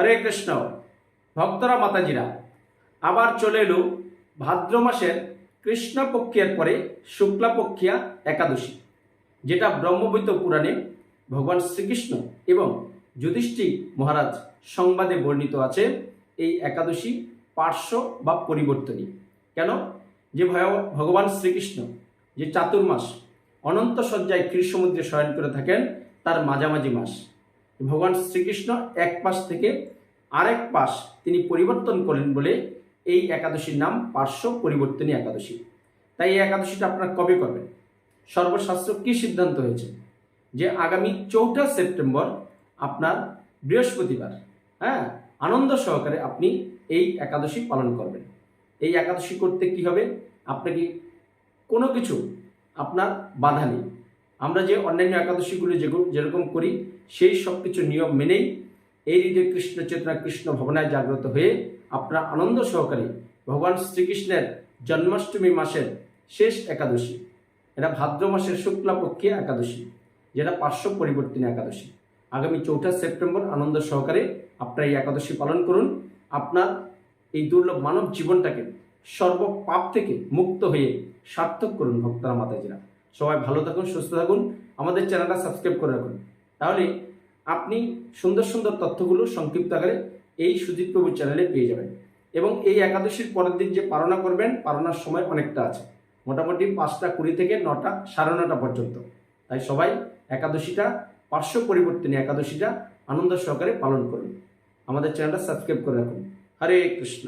হরে কৃষ্ণ। ভক্তরা মাতাজিরা, আবার চলে এলো ভাদ্র মাসের কৃষ্ণপক্ষের পরে শুক্লাপক্ষিয়া একাদশী, যেটা ব্রহ্মবৈত পুরাণে ভগবান শ্রীকৃষ্ণ এবং যুধিষ্ঠির মহারাজ সংবাদে বর্ণিত আছে এই একাদশী পার্শ্ব বা পরিবর্তনী। কেন? যে ভগবান শ্রীকৃষ্ণ যে চাতুর্মাস অনন্ত সজ্জায় ক্ষীর সমুদ্রে শয়ন করে থাকেন, তার মাঝামাঝি মাস। ভগবান শ্রীকৃষ্ণ এক পাশ থেকে আরেক পাশ তিনি পরিবর্তন করেন বলে এই একাদশীর নাম পার্শ্ব পরিবর্তনী একাদশী। তাই এই একাদশীটা আপনারা কবে করবেন? সর্বশাস্ত্র কি সিদ্ধান্ত হয়েছে? যে আগামী চৌঠা সেপ্টেম্বর আপনার বৃহস্পতিবার হ্যাঁ আনন্দ সহকারে আপনি এই একাদশী পালন করবেন। এই একাদশী করতে কি হবে? আপনাকে কোনো কিছু আপনার বাধা নেই। আমরা যে অন্যান্য একাদশীগুলো যেরকম করি, সেই সব কিছু নিয়ম মেনেই এই হৃদয় কৃষ্ণ চেতনা কৃষ্ণ ভবনায় জাগ্রত হয়ে আপনারা আনন্দ সহকারে ভগবান শ্রীকৃষ্ণের জন্মাষ্টমী মাসের শেষ একাদশী, এটা ভাদ্র মাসের শুক্লাপক্ষে একাদশী, যেটা পার্শ্ব পরিবর্তনী একাদশী। আগামী চৌঠা সেপ্টেম্বর আনন্দ সহকারে আপনার এই একাদশী পালন করুন। আপনার এই দুর্লভ মানব জীবনটাকে সর্ব পাপ থেকে মুক্ত হয়ে সার্থক করুন ভক্তরা মাতাজিরা। সবাই ভালো থাকুন, সুস্থ থাকুন। আমাদের চ্যানেলটা সাবস্ক্রাইব করে রাখুন। তাহলে আপনি সুন্দর সুন্দর তথ্যগুলো সংক্ষিপ্ত আকারে এই সুজিত প্রভু চ্যানেলে পেয়ে যাবেন। এবং এই একাদশীর পরের দিন যে পালনা করবেন, পালনার সময় অনেকটা আছে। মোটামুটি পাঁচটা কুড়ি থেকে নটা, সাড়ে নটা পর্যন্ত। তাই সবাই একাদশীটা, পার্শ্ব পরিবর্তনী একাদশীটা আনন্দ সহকারে পালন করুন। আমাদের চ্যানেলটা সাবস্ক্রাইব করে রাখুন। হরে কৃষ্ণ।